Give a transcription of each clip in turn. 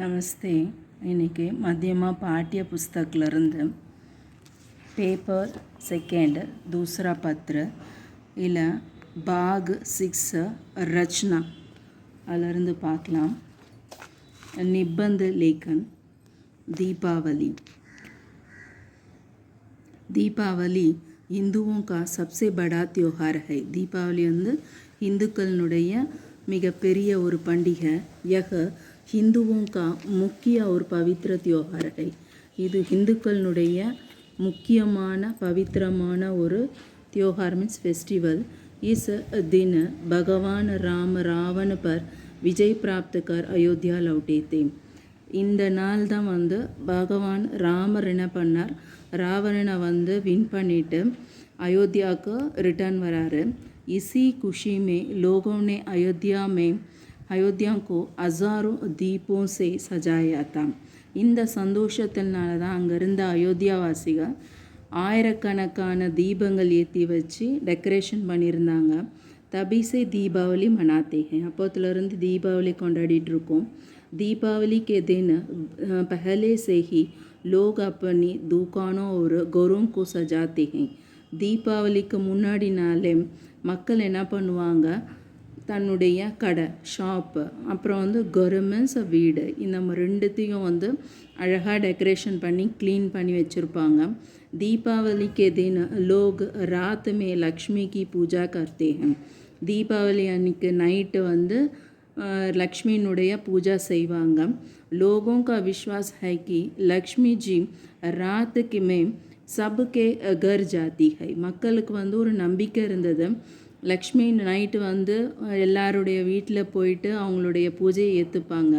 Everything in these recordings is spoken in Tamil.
நமஸ்தே. இன்றைக்கி மதியமாக பாட்டிய புஸ்தக்கிலேருந்து பேப்பர் செகண்ட் தூசரா பத்ர இல்லை பாக் சிக்ஸ் ரச்னா. அதிலிருந்து பார்க்கலாம். நிப்பந்த லேக்கன் தீபாவளி. தீபாவளி இந்துவும் கா சப்சே படா தியோகார்கை. தீபாவளி வந்து இந்துக்களினுடைய மிகப்பெரிய ஒரு பண்டிகை. யக हिंदुओं का முக்கிய ஒரு பவித்திர தியோகார் है இது ஹிந்துக்களினுடைய முக்கியமான பவித்திரமான ஒரு தியோகார் மீன்ஸ் ஃபெஸ்டிவல் இஸ் दिन பகவான் ராம ராவண பர் விஜய் பிராப்தகர் कर अयोध्या लौटे இந்த நாள் தான் வந்து பகவான் ராமர் என்ன பண்ணார்? ராவணனை வந்து வின் பண்ணிட்டு अयोध्या ரிட்டர்ன் रिटर्न இசி रहे லோகோனே அயோத்தியா में अयोध्या को हजारों दीपों से सजाया था இந்த சந்தோஷத்தினால தான் அங்கே இருந்த அயோத்தியாவாசிகள் ஆயிரக்கணக்கான தீபங்கள் ஏற்றி வச்சு டெக்கரேஷன் பண்ணியிருந்தாங்க தபிசே தீபாவளி மனாத்தே हैं அப்போத்துலேருந்து தீபாவளி கொண்டாடிட்டு இருக்கோம் दीपावली के दिन अ, पहले से ही लोग अपनी दुकानों और घरों को सजाते हैं தீபாவளிக்கு முன்னாடி நாளே மக்கள் என்ன பண்ணுவாங்க தன்னுடைய கடை ஷாப்பு அப்புறம் வந்து கவர்மெண்ட்ஸ் வீடு இந்த ம- ரெண்டுத்தையும் வந்து அழகாக டெக்கரேஷன் பண்ணி க்ளீன் பண்ணி வச்சுருப்பாங்க दीपावली के दिन लोग रात में लक्ष्मी की पूजा करते हैं தீபாவளி அன்னைக்கு நைட்டு வந்து அஹ், லக்ஷ்மியினுடைய பூஜா செய்வாங்க लोगों का विश्वास है कि लक्ष्मी जी रात के में सबके घर जाती है மக்களுக்கு வந்து ஒரு நம்பிக்கை இருந்தது லக்ஷ்மி நைட்டு வந்து எல்லாருடைய வீட்டில் போயிட்டு அவங்களுடைய பூஜையை ஏற்றுப்பாங்க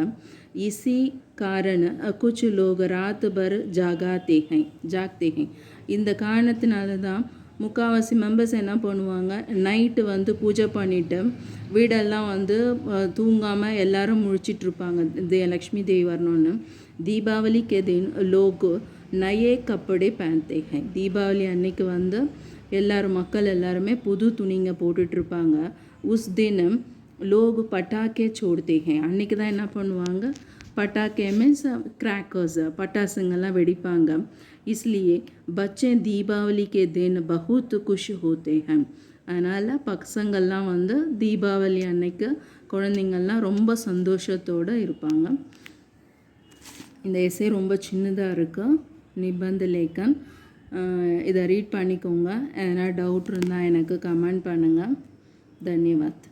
இசி காரண குச்சு லோக ராத்துபர் பர் ஜாகாத்தே ஹை ஜாக்தே இந்த காரணத்தினால தான் முக்கால்வாசி மெம்பர்ஸ் என்ன பண்ணுவாங்க நைட்டு வந்து பூஜை பண்ணிவிட்டு வீடெல்லாம் வந்து தூங்காமல் எல்லாரும் முழிச்சிட்ருப்பாங்க தே லக்ஷ்மி தேவி வரணும்னு தீபாவளி கெதின் லோகோ நயே கப்படே பேந்தே ஹை தீபாவளி அன்னைக்கு வந்து எல்லாரும் மக்கள் எல்லாருமே புது துணிங்க போட்டுட்டு இருப்பாங்க உஸ் தினம் லோக் பட்டாக்கே छोड़ते हैं அன்னைக்கு தான் என்ன பண்ணுவாங்க பட்டாக்கே மீன்ஸ் கிராக்கர்ஸ் பட்டாசுங்கெல்லாம் வெடிப்பாங்க इसलिए बच्चे दीपावली के दिन बहुत खुश होते हैं அதனால் பசங்கள்லாம் வந்து தீபாவளி அன்னைக்கு குழந்தைங்கள்லாம் ரொம்ப சந்தோஷத்தோடு இருப்பாங்க இந்த எஸ்ஸே ரொம்ப சின்னதாக இருக்கு நிபந்தலேக்கன் இதை ரீட் பண்ணிக்கோங்க. எதனா டவுட் இருந்தால் எனக்கு கமெண்ட் பண்ணுங்கள் தன்யவாத்.